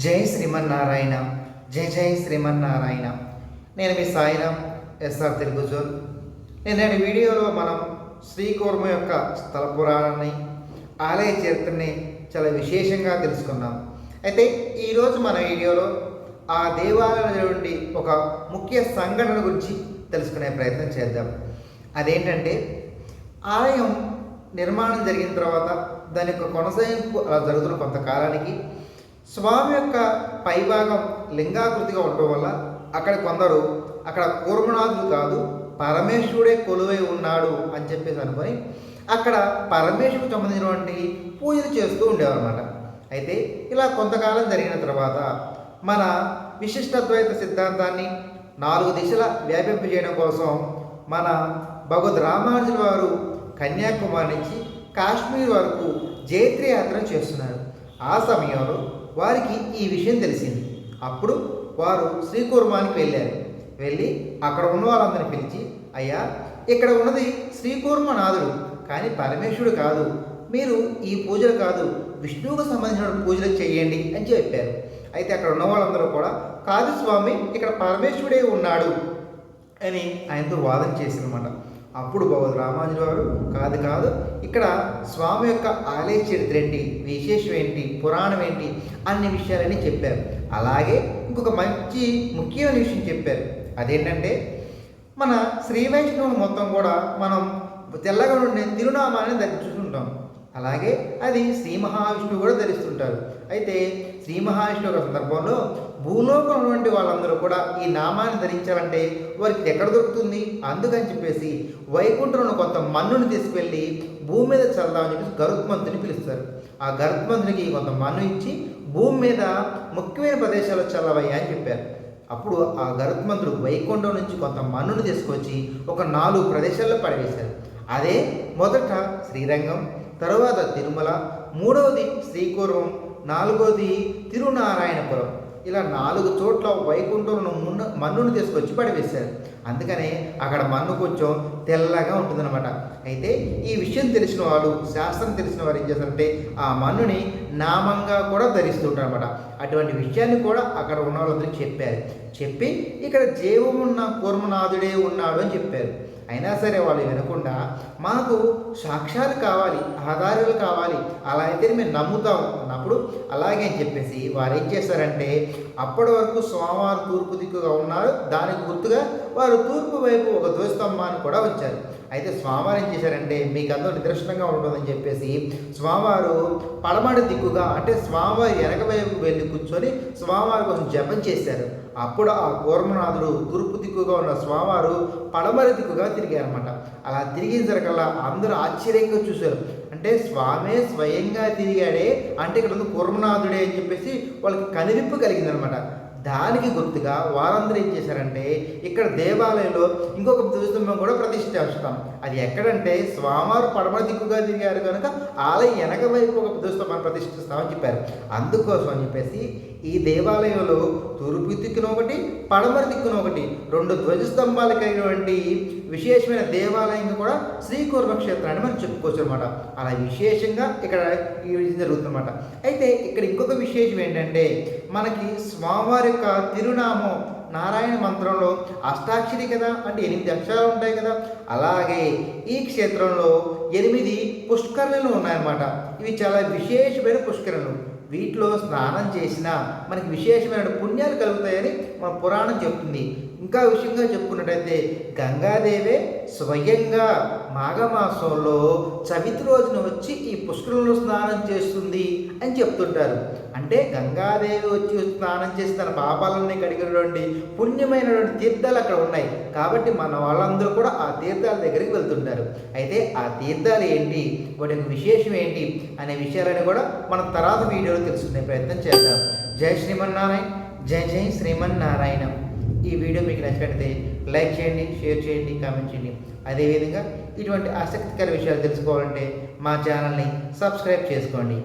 జై శ్రీమన్నారాయణ జై జై శ్రీమన్నారాయణ. నేను మీ సాయిరామ్ ఎస్ఆర్ తెలుగుజోన్ నేను వీడియోలో మనం శ్రీకూర్మ యొక్క స్థల పురాణాన్ని ఆలయ చరిత్రని చాలా విశేషంగా తెలుసుకున్నాం. అయితే ఈరోజు మన వీడియోలో ఆ దేవాలయం నుండి ఒక ముఖ్య సంఘటన గురించి తెలుసుకునే ప్రయత్నం చేద్దాం. అదేంటంటే ఆలయం నిర్మాణం జరిగిన తర్వాత దాని యొక్క కొనసాగింపు అలా జరుగుతున్న కొంతకాలానికి స్వామి యొక్క పైభాగం లింగాకృతిగా ఉండటం వల్ల అక్కడ కొందరు అక్కడ కూర్మనాథుడు కాదు పరమేశ్వరుడే కొలువై ఉన్నాడు అని చెప్పేసి అనుకొని అక్కడ పరమేశ్వరుడికి సంబంధించినటువంటి పూజలు చేస్తూ ఉండేవారన్నమాట. అయితే ఇలా కొంతకాలం జరిగిన తర్వాత మన విశిష్టద్వైత సిద్ధాంతాన్ని నాలుగు దిశల వ్యాపింపజేయడం కోసం మన భగవద్ రామానుజుల వారు కన్యాకుమారి నుంచి కాశ్మీర్ వరకు జైత్ర యాత్ర చేస్తున్నారు. ఆ సమయంలో వారికి ఈ విషయం తెలిసింది. అప్పుడు వారు శ్రీకూర్మానికి వెళ్ళారు. వెళ్ళి అక్కడ ఉన్న వాళ్ళందరిని పిలిచి అయ్యా ఇక్కడ ఉన్నది శ్రీకూర్మనాథుడు. కానీ పరమేశ్వరుడు కాదు. మీరు ఈ పూజలు కాదు విష్ణువుకు సంబంధించిన పూజలు చేయండి అని చెప్పారు. అయితే అక్కడ ఉన్న వాళ్ళందరూ కూడా కాదు స్వామి ఇక్కడ పరమేశ్వరుడే ఉన్నాడు అని ఆయనతో వాదన చేసిందన్నమాట అప్పుడు భగవద్ రామానుజు వారు కాదు కాదు ఇక్కడ స్వామి యొక్క ఆలయ చరిత్ర ఏంటి విశేషం ఏంటి పురాణం ఏంటి అన్ని విషయాలని చెప్పారు. అలాగే ఇంకొక మంచి ముఖ్యమైన విషయం చెప్పారు. అదేంటంటే మన శ్రీ వైష్ణవులు మొత్తం కూడా మనం తెల్లగా ఉండే తిరునామాన్ని ధరించుకుంటాం అలాగే అది శ్రీ మహావిష్ణువు కూడా ధరిస్తుంటారు. అయితే శ్రీ మహావిష్ణువు యొక్క సందర్భంలో భూలోకం ఉన్నటువంటి వాళ్ళందరూ కూడా ఈ నామాన్ని ధరించాలంటే వారికి ఎక్కడ దొరుకుతుంది? అందుకని చెప్పేసి వైకుంఠంలో కొంత మన్నుని తీసుకెళ్ళి భూమి మీద చల్దామని చెప్పేసి గరుత్మంతుని పిలుస్తారు. ఆ గరుత్మంతునికి కొంత మన్ను ఇచ్చి భూమి మీద ముఖ్యమైన ప్రదేశాల్లో చల్లవయ్యా అని చెప్పారు. అప్పుడు ఆ గరుత్మంతుడు వైకుంఠం నుంచి కొంత మన్నును తీసుకొచ్చి ఒక నాలుగు ప్రదేశాల్లో పడవేశారు. అదే మొదట శ్రీరంగం తరువాత తిరుమల మూడవది శ్రీకూర్మం నాలుగవది తిరునారాయణపురం. ఇలా నాలుగు చోట్ల వైకుంఠంలో మున్ను మన్నును తీసుకొచ్చి పడివేశారు. అందుకనే అక్కడ మన్ను కొంచెం తెల్లగా ఉంటుందన్నమాట. అయితే ఈ విషయం తెలిసిన వాళ్ళు శాస్త్రం తెలిసిన వారు ఏం చేస్తారంటే ఆ మన్నుని నామంగా కూడా ధరిస్తుంటారు అనమాట అటువంటి విషయాన్ని కూడా అక్కడ ఉన్న వాళ్ళందరికీ చెప్పారు. చెప్పి ఇక్కడ జీవమున్న కూర్మనాథుడే ఉన్నాడు అని చెప్పారు. అయినా సరే వాళ్ళు వినకుండా మాకు సాక్ష్యాలు కావాలి ఆధారాలు కావాలి అలా అయితే మేము నమ్ముతాం అన్నప్పుడు అలాగే అని చెప్పేసి వారు ఏం చేశారంటే అప్పటి వరకు సోమవారం తూర్పు దిక్కుగా ఉన్నారు. దానికి గుర్తుగా వారు తూర్పు వైపు ఒక ధ్వజస్తంభాన్ని కూడా వచ్చారు అయితే స్వామివారు ఏం చేశారంటే మీకు అందరూ నిదర్శనంగా ఉంటుందని చెప్పేసి స్వామివారు పడమడి దిక్కుగా అంటే స్వామివారి వెనక వైపు వెళ్ళి కూర్చొని స్వామివారి కోసం జపం చేశారు. అప్పుడు ఆ కూర్మనాథుడు తూర్పు దిక్కుగా ఉన్న స్వామివారు పడమరి దిక్కుగా తిరిగారనమాట అలా తిరిగిన సరికల్లా అందరూ ఆశ్చర్యంగా చూశారు. అంటే స్వామే స్వయంగా తిరిగాడే అంటే ఇక్కడ ఉంది కుర్మనాథుడే అని చెప్పేసి వాళ్ళకి కనివిప్పు కలిగిందనమాట దానికి గుర్తుగా వారందరూ ఏం చేశారంటే ఇక్కడ దేవాలయంలో ఇంకొక ధ్వజస్తంభం కూడా ప్రతిష్ఠిస్తాం. అది ఎక్కడంటే స్వామివారు పడమర దిక్కుగా తిరిగారు కనుక ఆలయం వెనక వైపు ఒక ధ్వజస్తంభాన్ని ప్రతిష్ఠిస్తామని చెప్పారు. అందుకోసం అని చెప్పేసి ఈ దేవాలయంలో తూర్పు దిక్కున ఒకటి పడమర దిక్కున ఒకటి రెండు ధ్వజస్తంభాలు కలిగినటువంటి విశేషమైన దేవాలయంగా కూడా శ్రీకూర్మ క్షేత్రాన్ని మనం చెప్పుకోవచ్చు అనమాట అలా విశేషంగా ఇక్కడ జరుగుతుందన్నమాట. అయితే ఇక్కడ ఇంకొక విశేషం ఏంటంటే మనకి స్వామివారి యొక్క తిరునామం నారాయణ మంత్రంలో అష్టాక్షరి కదా అంటే ఎనిమిది అక్షరాలు ఉంటాయి కదా అలాగే ఈ క్షేత్రంలో ఎనిమిది పుష్కరణలు ఉన్నాయన్నమాట. ఇవి చాలా విశేషమైన పుష్కరణలు. వీటిలో స్నానం చేసినా మనకి విశేషమైన పుణ్యాలు కలుగుతాయని మన పురాణం చెప్తుంది. ఇంకా విషయంగా చెప్పుకున్నట్టయితే గంగాదేవే స్వయంగా మాఘమాసంలో చవితి రోజున వచ్చి ఈ పుష్కరంలో స్నానం చేస్తుంది అని చెప్తుంటారు. అంటే గంగాదేవి వచ్చి స్నానం చేసి తన పాపాలన్నీ కడిగినటువంటి పుణ్యమైనటువంటి తీర్థాలు అక్కడ ఉన్నాయి. కాబట్టి మన వాళ్ళందరూ కూడా ఆ తీర్థాల దగ్గరికి వెళ్తుంటారు. అయితే ఆ తీర్థాలు ఏంటి? వాటి విశేషం ఏంటి? అనే విషయాలని కూడా మనం తర్వాత వీడియోలో తెలుసుకునే ప్రయత్నం చేద్దాం. జై శ్రీమన్నారాయణ. జై జై శ్రీమన్నారాయణ. ఈ వీడియో మీకు నచ్చినట్లయితే లైక్ చేయండి షేర్ చేయండి కామెంట్ చేయండి. అదేవిధంగా ఇటువంటి ఆసక్తికర విషయాలు తెలుసుకోవాలంటే మా ఛానల్ని సబ్స్క్రైబ్ చేసుకోండి.